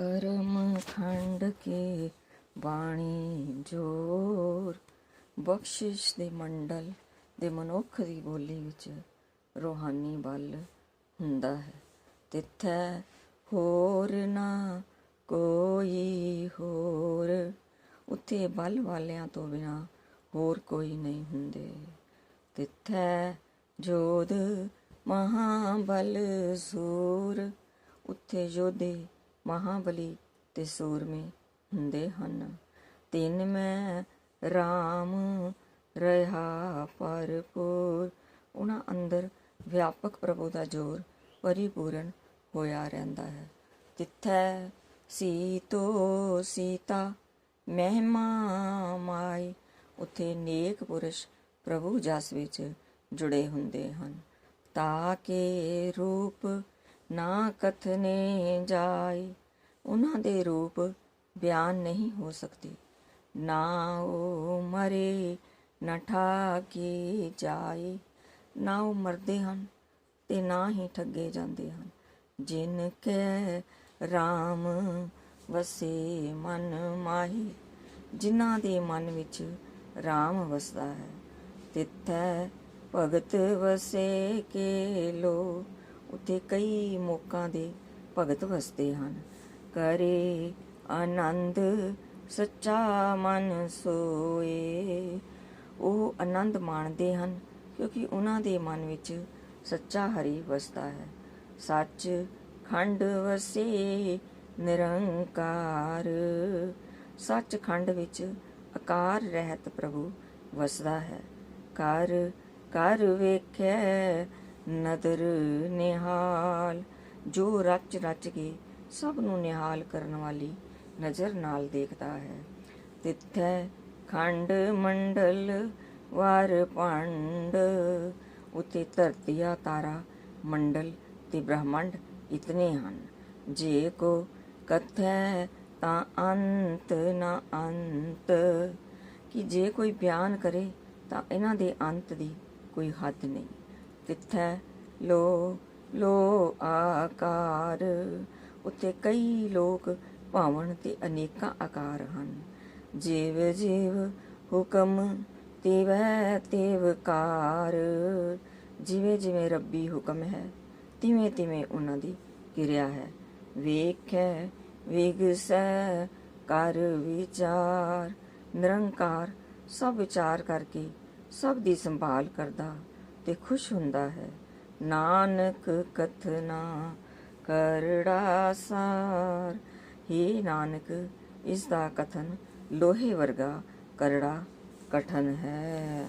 ਕਰਮ ਖੰਡ ਕੇ ਬਾਣੀ ਜੋਰ। ਬਖਸ਼ਿਸ਼ ਦੇ ਮੰਡਲ ਦੇ ਮਨੁੱਖ ਦੀ ਬੋਲੀ ਵਿੱਚ ਰੋਹਾਨੀ ਬਲ ਹੁੰਦਾ ਹੈ। ਤਿੱਥੈ ਹੋਰ ਨਾ ਕੋਈ ਹੋਰ। ਉੱਥੇ ਬਲ ਵਾਲਿਆਂ ਤੋਂ ਬਿਨਾ ਹੋਰ ਕੋਈ ਨਹੀਂ ਹੁੰਦੇ। ਤਿੱਥੈ ਜੋਧ ਮਹਾਬਲ ਸੂਰ। ਉੱਥੇ ਯੋਧੇ ਮਹਾਬਲੀ ਤੇ ਸੂਰਮੇ ਹੁੰਦੇ ਹਨ। ਤਿੰਨ ਮੈਂ RAM ਰਹਾ ਭਰਪੂਰ। ਉਹਨਾਂ ਅੰਦਰ ਵਿਆਪਕ ਪ੍ਰਭੂ ਦਾ ਜੋਰ ਪਰਿਪੂਰਨ ਹੋਇਆ ਰਹਿੰਦਾ ਹੈ। ਤਿੱਥੈ ਸੀਤੋ ਸੀਤਾ, ਮਹਿਮਾ ਮਾਈ, ਉੱਥੇ ਨੇਕ ਪੁਰਸ਼ ਪ੍ਰਭੂ ਜਸ ਵਿੱਚ ਜੁੜੇ ਹੁੰਦੇ ਹਨ। ਤਾਂ ਕਿ ਰੂਪ ਨਾ ਕਥਨੇ ਜਾਏ। ਉਹਨਾਂ ਦੇ ਰੂਪ ਬਿਆਨ ਨਹੀਂ ਹੋ ਸਕਦੇ। ਨਾ ਉਹ ਮਰੇ, ਨਾ ਠਾਕੀ ਜਾਏ। ਨਾ ਉਹ ਮਰਦੇ ਹਨ ਤੇ ਨਾ ਹੀ ਠੱਗੇ ਜਾਂਦੇ ਹਨ। ਜਿਨ ਕੈ RAM ਵਸੇ ਮਨ ਮਾਹੀ, ਜਿਨ੍ਹਾਂ ਦੇ ਮਨ ਵਿੱਚ RAM ਵਸਦਾ ਹੈ, ਤਿੱਥੈ ਭਗਤ ਵਸੇ ਕੇ ਲੋ। ਉੱਥੇ ਕਈ ਮੋਕਾਂ ਦੇ ਭਗਤ ਵਸਦੇ ਹਨ। ਕਰੇ ਆਨੰਦ, ਸੱਚਾ ਮਨ ਸੋਏ। ਉਹ ਆਨੰਦ ਮਾਣਦੇ ਹਨ ਕਿਉਂਕਿ ਉਹਨਾਂ ਦੇ ਮਨ ਵਿੱਚ ਸੱਚਾ ਹਰੀ ਵਸਦਾ ਹੈ। ਸੱਚ ਖੰਡ ਵਸੇ ਨਿਰੰਕਾਰ। ਸੱਚ ਖੰਡ ਵਿੱਚ ਆਕਾਰ ਰਹਿਤ ਪ੍ਰਭੂ ਵਸਦਾ ਹੈ। ਕਰ ਕਰ ਵੇਖੈ ਨਦਰ ਨਿਹਾਲ, ਜੋ ਰਚ ਰਚ ਕੇ ਸਭ ਨੂੰ ਨਿਹਾਲ ਕਰਨ ਵਾਲੀ ਨਜ਼ਰ ਨਾਲ ਦੇਖਦਾ ਹੈ। ਤਿੱਥੈ ਖੰਡ ਮੰਡਲ ਵਾਰ ਪੰਡ ਉਤੇ ਧਰਤੀਆ ਤਾਰਾ ਮੰਡਲ ਤੇ ਬ੍ਰਹਮੰਡ ਇਤਨੇ ਹਨ। ਜੇ ਕੋ ਕਥੈ ਤਾਂ ਅੰਤ ਨਾ ਅੰਤ, ਕਿ ਜੇ ਕੋਈ ਬਿਆਨ ਕਰੇ ਤਾਂ ਇਹਨਾਂ ਦੇ ਅੰਤ ਦੀ ਕੋਈ ਹੱਦ ਨਹੀਂ। ਤਿੱਥੈ ਲੋ ਲੋ ਆਕਾਰ। ਉੱਥੇ ਕਈ ਲੋਕ ਭਾਵਨ ਤੇ ਅਨੇਕਾਂ ਆਕਾਰ ਹਨ। ਜੀਵ ਜੀਵ ਹੁਕਮ ਤਿਵੈ ਤਿਵਕਾਰ ਜਿਵੇਂ ਜਿਵੇਂ ਰੱਬੀ ਹੁਕਮ ਹੈ, ਤਿਵੇਂ ਤਿਵੇਂ ਉਹਨਾਂ ਦੀ ਕਿਰਿਆ ਹੈ। ਵੇਖੈ, ਵਿਗਸੈ, ਕਰ ਵਿਚਾਰ। ਨਿਰੰਕਾਰ ਸਭ ਵਿਚਾਰ ਕਰਕੇ ਸਭ ਦੀ ਸੰਭਾਲ ਕਰਦਾ ਤੇ ਖੁਸ਼ ਹੁੰਦਾ ਹੈ। ਨਾਨਕ ਕਥਨਾ ਕਰੜਾ ਸਾਰ ਹੀ ਨਾਨਕ ਇਸ ਦਾ ਕਥਨ ਲੋਹੇ ਵਰਗਾ ਕਰੜਾ ਕਠਨ ਹੈ।